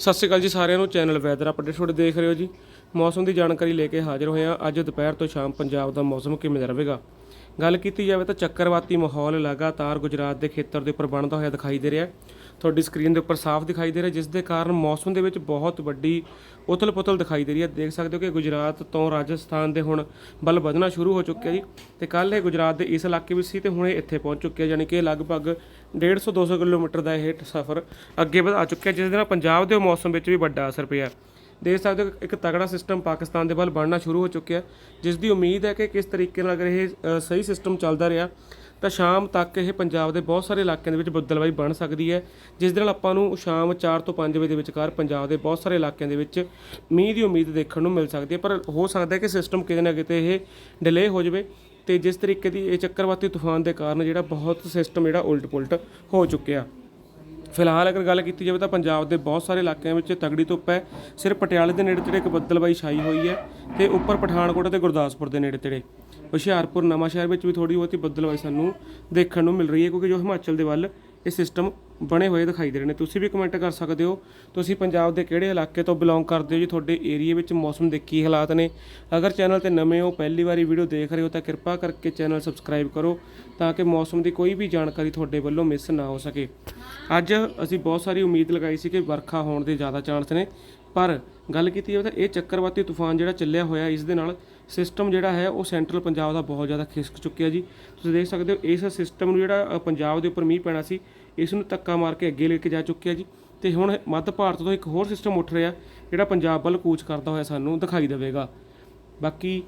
ਸਤਿ ਸ਼੍ਰੀ ਅਕਾਲ ਜੀ ਸਾਰਿਆਂ ਨੂੰ ਚੈਨਲ ਵੈਦਰ ਅਪਡੇਟ ਤੁਹਾਡੇ ਦੇਖ ਰਹੇ ਹੋ ਜੀ। ਮੌਸਮ ਦੀ ਜਾਣਕਾਰੀ ਲੈ ਕੇ ਹਾਜ਼ਰ ਹੋਏ ਹਾਂ। ਅੱਜ ਦੁਪਹਿਰ ਤੋਂ ਸ਼ਾਮ ਪੰਜਾਬ ਦਾ ਮੌਸਮ ਕਿਵੇਂ ਦਾ ਰਹੇਗਾ? ਗੱਲ ਕੀਤੀ ਜਾਵੇ ਤਾਂ ਚੱਕਰਵਾਤੀ ਮਾਹੌਲ ਲਗਾਤਾਰ ਗੁਜਰਾਤ ਦੇ ਖੇਤਰ ਦੇ ਉੱਪਰ ਬਣਦਾ ਹੋਇਆ ਦਿਖਾਈ ਦੇ ਰਿਹਾ ਹੈ। ਤੁਹਾਡੀ ਸਕਰੀਨ ਦੇ ਉੱਪਰ ਸਾਫ਼ ਦਿਖਾਈ ਦੇ ਰਿਹਾ, ਜਿਸ ਦੇ ਕਾਰਨ ਮੌਸਮ ਦੇ ਵਿੱਚ ਬਹੁਤ ਵੱਡੀ ਉਥਲ-ਪੁਥਲ ਦਿਖਾਈ ਦੇ ਰਹੀ ਹੈ। ਦੇਖ ਸਕਦੇ ਹੋ ਕਿ ਗੁਜਰਾਤ ਤੋਂ ਰਾਜਸਥਾਨ ਦੇ ਹੁਣ ਬਲ ਵਧਣਾ ਸ਼ੁਰੂ ਹੋ ਚੁੱਕਿਆ ਜੀ ਤੇ ਕੱਲ ਇਹ ਗੁਜਰਾਤ ਦੇ ਇਸ ਇਲਾਕੇ ਵਿੱਚ ਸੀ ਤੇ ਹੁਣ ਇਹ ਇੱਥੇ ਪਹੁੰਚ ਚੁੱਕਿਆ, ਯਾਨੀ ਕਿ ਲਗਭਗ 150 200 ਕਿਲੋਮੀਟਰ ਦਾ ਇਹ ਸਫ਼ਰ ਅੱਗੇ ਵਧਾ ਚੁੱਕਿਆ, ਜਿਸ ਦੇ ਨਾਲ ਪੰਜਾਬ ਦੇ ਮੌਸਮ ਵਿੱਚ ਵੀ ਵੱਡਾ ਅਸਰ ਪਿਆ। ਦੇਖ ਸਕਦੇ ਹੋ ਇੱਕ ਤਗੜਾ ਸਿਸਟਮ ਪਾਕਿਸਤਾਨ ਦੇ ਵੱਲ ਬਣਨਾ ਸ਼ੁਰੂ ਹੋ ਚੁੱਕਿਆ, ਜਿਸ ਦੀ ਉਮੀਦ ਹੈ ਕਿ ਕਿਸ ਤਰੀਕੇ ਨਾਲ ਅਗਰ ਇਹ ਸਹੀ ਸਿਸਟਮ ਚੱਲਦਾ ਰਿਹਾ ਤਾਂ ਸ਼ਾਮ ਤੱਕ ਇਹ ਪੰਜਾਬ ਦੇ ਬਹੁਤ ਸਾਰੇ ਇਲਾਕਿਆਂ ਦੇ ਵਿੱਚ ਬੱਦਲਵਾਈ ਬਣ ਸਕਦੀ ਹੈ, ਜਿਸ ਦੇ ਨਾਲ ਆਪਾਂ ਨੂੰ ਸ਼ਾਮ 4 ਤੋਂ 5 ਵਜੇ ਦੇ ਵਿਚਕਾਰ ਪੰਜਾਬ ਦੇ ਬਹੁਤ ਸਾਰੇ ਇਲਾਕਿਆਂ ਦੇ ਵਿੱਚ ਮੀਂਹ ਦੀ ਉਮੀਦ ਦੇਖਣ ਨੂੰ ਮਿਲ ਸਕਦੀ ਹੈ। ਪਰ ਹੋ ਸਕਦਾ ਹੈ ਕਿ ਸਿਸਟਮ ਕਿਤੇ ਨਾ ਕਿਤੇ ਇਹ ਡਿਲੇ ਹੋ ਜਾਵੇ ਤੇ ਜਿਸ ਤਰੀਕੇ ਦੀ ਇਹ ਚੱਕਰਵਾਤੀ ਤੂਫਾਨ ਦੇ ਕਾਰਨ ਜਿਹੜਾ ਬਹੁਤ ਸਿਸਟਮ ਜਿਹੜਾ ਉਲਟ-ਪੁਲਟ ਹੋ ਚੁੱਕਿਆ। ਫਿਲਹਾਲ ਅਗਰ ਗੱਲ ਕੀਤੀ ਜਾਵੇ ਤਾਂ ਪੰਜਾਬ ਦੇ ਬਹੁਤ ਸਾਰੇ ਇਲਾਕਿਆਂ ਵਿੱਚ ਤਗੜੀ ਧੁੱਪ ਹੈ। ਸਿਰਫ ਪਟਿਆਲੇ ਦੇ ਨੇੜੇ ਤੇੜੇ ਇੱਕ ਬੱਦਲਬਾਈ ਛਾਈ ਹੋਈ ਹੈ ਤੇ ਉੱਪਰ ਪਠਾਨਕੋਟ ਤੇ ਗੁਰਦਾਸਪੁਰ ਦੇ ਨੇੜੇ ਤੇੜੇ ਹੁਸ਼ਿਆਰਪੁਰ ਨਵਾਂ ਸ਼ਹਿਰ ਵਿੱਚ ਵੀ ਥੋੜੀ ਬਹੁਤੀ ਬੱਦਲਬਾਈ ਸਾਨੂੰ ਦੇਖਣ ਨੂੰ ਮਿਲ ਰਹੀ ਹੈ ਕਿਉਂਕਿ ਜੋ ਹਿਮਾਚਲ ਦੇ ਵੱਲ ਇਹ ਸਿਸਟਮ ਬਣੇ ਹੋਏ ਦਿਖਾਈ ਦੇ ਰਹੇ ਨੇ। ਤੁਸੀਂ ਵੀ ਕਮੈਂਟ ਕਰ ਸਕਦੇ ਹੋ। ਤੁਸੀਂ ਪੰਜਾਬ ਦੇ ਕਿਹੜੇ ਇਲਾਕੇ ਤੋਂ ਬਿਲੋਂਗ ਕਰਦੇ ਹੋ ਜੀ? ਤੁਹਾਡੇ ਏਰੀਆ ਵਿੱਚ ਮੌਸਮ ਦੇ ਕੀ ਹਾਲਾਤ ਨੇ? ਅਗਰ ਚੈਨਲ ਤੇ ਨਵੇਂ ਹੋ, ਪਹਿਲੀ ਵਾਰੀ ਵੀਡੀਓ ਦੇਖ ਰਹੇ ਹੋ, ਤਾਂ ਕਿਰਪਾ ਕਰਕੇ ਚੈਨਲ ਸਬਸਕ੍ਰਾਈਬ ਕਰੋ ਤਾਂ ਕਿ ਮੌਸਮ ਦੀ ਕੋਈ ਵੀ ਜਾਣਕਾਰੀ ਤੁਹਾਡੇ ਵੱਲੋਂ ਮਿਸ ਨਾ ਹੋ ਸਕੇ। ਅੱਜ ਅਸੀਂ ਬਹੁਤ ਸਾਰੀ ਉਮੀਦ ਲਗਾਈ ਸੀ ਕਿ ਵਰਖਾ ਹੋਣ ਦੇ ਜ਼ਿਆਦਾ ਚਾਂਸ ਨੇ। ਪਰ ਗੱਲ ਕੀਤੀ ਜਾਵੇ ਤਾਂ ਇਹ ਚੱਕਰਵਾਤੀ ਤੂਫਾਨ ਜਿਹੜਾ ਚੱਲਿਆ ਹੋਇਆ ਇਸ ਦੇ ਨਾਲ ਸਿਸਟਮ ਜਿਹੜਾ ਹੈ ਉਹ ਸੈਂਟਰਲ ਪੰਜਾਬ ਦਾ ਬਹੁਤ ਜ਼ਿਆਦਾ ਖਿਸਕ ਚੁੱਕਿਆ ਜੀ। ਤੁਸੀਂ ਦੇਖ ਸਕਦੇ ਹੋ ਇਸ ਸਿਸਟਮ ਨੂੰ ਜਿਹੜਾ ਪੰਜਾਬ ਦੇ ਉੱਪਰ ਮੀਂਹ ਪੈਣਾ ਸੀ, ਇਸ ਨੂੰ ਧੱਕਾ ਮਾਰ ਕੇ ਅੱਗੇ ਲੈ ਕੇ ਜਾ ਚੁੱਕਿਆ ਜੀ। ਤੇ ਹੁਣ ਮੱਧ ਭਾਰਤ ਤੋਂ ਇੱਕ ਹੋਰ ਸਿਸਟਮ ਉੱਠ ਰਿਹਾ, ਜਿਹੜਾ ਪੰਜਾਬ ਵੱਲ ਕੂਚ ਕਰਦਾ ਹੋਇਆ ਸਾਨੂੰ ਦਿਖਾਈ ਦੇਵੇਗਾ। ਬਾਕੀ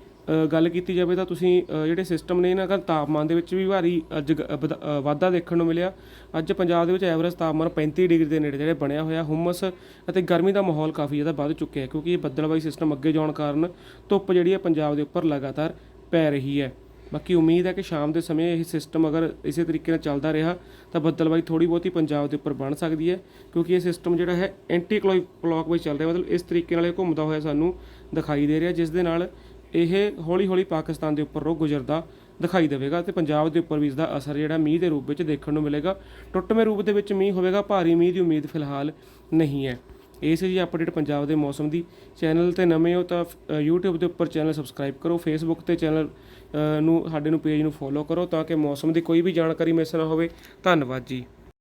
ਗੱਲ ਕੀਤੀ ਜਾਵੇ ਤਾਂ ਤੁਸੀਂ ਜਿਹੜੇ ਸਿਸਟਮ ਨੇ ਇਹਨਾਂ ਦਾ ਤਾਪਮਾਨ ਦੇ ਵਿੱਚ ਵੀ ਭਾਰੀ ਅੱਜ ਵਧ- ਵਾਧਾ ਦੇਖਣ ਨੂੰ ਮਿਲਿਆ। ਅੱਜ ਪੰਜਾਬ ਦੇ ਵਿੱਚ ਐਵਰੇਜ ਤਾਪਮਾਨ 35 ਡਿਗਰੀ ਦੇ ਨੇੜੇ, ਜਿਹੜੇ ਬਣਿਆ ਹੋਇਆ ਹੁਮਸ ਅਤੇ ਗਰਮੀ ਦਾ ਮਾਹੌਲ ਕਾਫੀ ਜ਼ਿਆਦਾ ਵੱਧ ਚੁੱਕਿਆ ਹੈ, ਕਿਉਂਕਿ ਇਹ ਬੱਦਲਬਾਈ ਸਿਸਟਮ ਅੱਗੇ ਜਾਣ ਕਾਰਨ ਧੁੱਪ ਜਿਹੜੀ ਹੈ ਪੰਜਾਬ ਦੇ ਉੱਪਰ ਲਗਾਤਾਰ ਪੈ ਰਹੀ ਹੈ। ਬਾਕੀ ਉਮੀਦ ਹੈ ਕਿ ਸ਼ਾਮ ਦੇ ਸਮੇਂ ਇਹ ਸਿਸਟਮ ਅਗਰ ਇਸੇ ਤਰੀਕੇ ਨਾਲ ਚੱਲਦਾ ਰਿਹਾ, ਤਾਂ ਬੱਦਲਬਾਈ ਥੋੜੀ ਬਹੁਤੀ ਪੰਜਾਬ ਦੇ ਉੱਪਰ ਬਣ ਸਕਦੀ ਹੈ, ਕਿਉਂਕਿ ਇਹ ਸਿਸਟਮ ਜਿਹੜਾ ਹੈ ਐਂਟੀ ਕਲੌਕ ਵਿੱਚ ਚੱਲ ਰਿਹਾ, ਮਤਲਬ ਇਸ ਤਰੀਕੇ ਨਾਲ ਇਹ ਘੁੰਮਦਾ ਹੋਇਆ ਸਾਨੂੰ ਦਿਖਾਈ ਦੇ ਰਿਹਾ, ਜਿਸ ਦੇ ਨਾਲ ਇਹ ਹੌਲੀ ਹੌਲੀ ਪਾਕਿਸਤਾਨ ਦੇ ਉੱਪਰ ਰੁਕ ਗੁਜ਼ਰਦਾ ਦਿਖਾਈ ਦੇਵੇਗਾ ਤੇ ਪੰਜਾਬ ਦੇ ਉੱਪਰ ਵੀ ਇਸ ਦਾ ਅਸਰ ਜਿਹੜਾ ਮੀਂਹ ਦੇ ਰੂਪ ਵਿੱਚ ਦੇਖਣ ਨੂੰ ਮਿਲੇਗਾ। ਟੁੱਟਵੇਂ ਰੂਪ ਦੇ ਵਿੱਚ ਮੀਂਹ ਹੋਵੇਗਾ ਭਾਰੀ ਮੀਂਹ ਦੀ ਉਮੀਦ ਫਿਲਹਾਲ ਨਹੀਂ ਹੈ। ਇਹ ਸੀ ਜੀ ਅਪਡੇਟ ਪੰਜਾਬ ਦੇ ਮੌਸਮ ਦੀ ਚੈਨਲ ਤੇ ਨਵੇਂ ਹੋ ਤਾਂ ਅ, YouTube ਦੇ ਉੱਪਰ ਚੈਨਲ ਸਬਸਕ੍ਰਾਈਬ ਕਰੋ Facebook ਤੇ ਚੈਨਲ ਨੂੰ ਸਾਡੇ ਨੂੰ ਪੇਜ ਨੂੰ ਫੋਲੋ ਕਰੋ ਤਾਂ ਕਿ ਮੌਸਮ ਦੀ ਕੋਈ ਵੀ ਜਾਣਕਾਰੀ ਮਿਸ ਨਾ ਹੋਵੇ। ਧੰਨਵਾਦ ਜੀ।